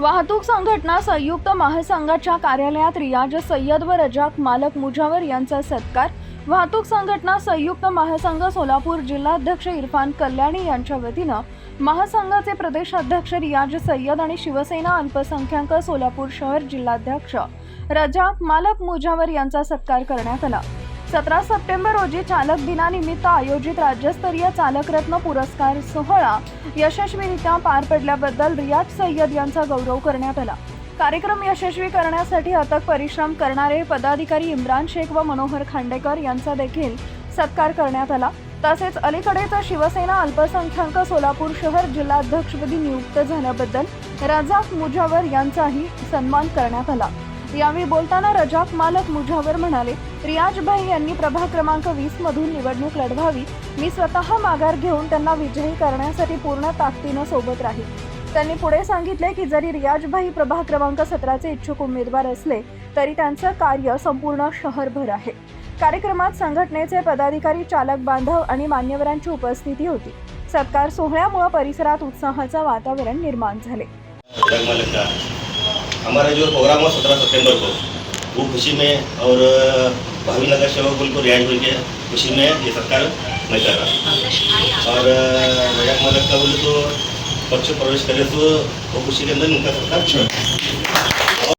वाहतूक संघटना संयुक्त महासंघाच्या कार्यालयात रियाज सय्यद व रजाक मालक मुजावर यांचा सत्कार. वाहतूक संघटना संयुक्त महासंघ सोलापूर जिल्हाध्यक्ष इरफान कल्याणी यांच्या वतीनं महासंघाचे प्रदेशाध्यक्ष रियाज सय्यद आणि शिवसेना अल्पसंख्याक सोलापूर शहर जिल्हाध्यक्ष रजाक मालक मुजावर यांचा सत्कार करण्यात आला. सतरा सप्टेंबर रोजी चालक दिनानिमित्त आयोजित राज्यस्तरीय चालकरत्न पुरस्कार सोहळा यशस्वीरित्या पार पडल्याबद्दल रियाज सय्यद यांचा गौरव करण्यात आला. कार्यक्रम यशस्वी करण्यासाठी अथक परिश्रम करणारे पदाधिकारी इम्रान शेख व मनोहर खांडेकर यांचा देखील सत्कार करण्यात आला. तसेच अलीकडेच शिवसेना अल्पसंख्याक सोलापूर शहर जिल्हाध्यक्षपदी नियुक्त झाल्याबद्दल रजाक मुजावर यांचाही सन्मान करण्यात आला. यावेळी बोलताना रजाक मालक मुजावर म्हणाले रियाजभाई यांनी प्रभाग क्रमांक वीस मधून निवडणूक लढवावी. मी स्वतः माघार घेऊन त्यांना विजयी करण्यासाठी पूर्ण ताकदीनं सोबत राहील. त्यांनी पुढे सांगितले की जरी रियाजभाई प्रभाग क्रमांक सतराचे इच्छुक उमेदवार असले तरी त्यांचं कार्य संपूर्ण शहरभर आहे. कार्यक्रमात संघटनेचे पदाधिकारी चालक बांधव आणि मान्यवरांची उपस्थिती होती. सत्कार सोहळ्यामुळे परिसरात उत्साहाचं वातावरण निर्माण झाले. हमारा जो प्रोग्राम हुआ सत्रह सितंबर को वो खुशी में और भावी नगर सेवक गुल को रिहाइश के खुशी में ये सत्कार मैं कर रहा और रजक मदद का बोले तो पक्ष प्रवेश करे तो वो खुशी के अंदर उनका सत्कार।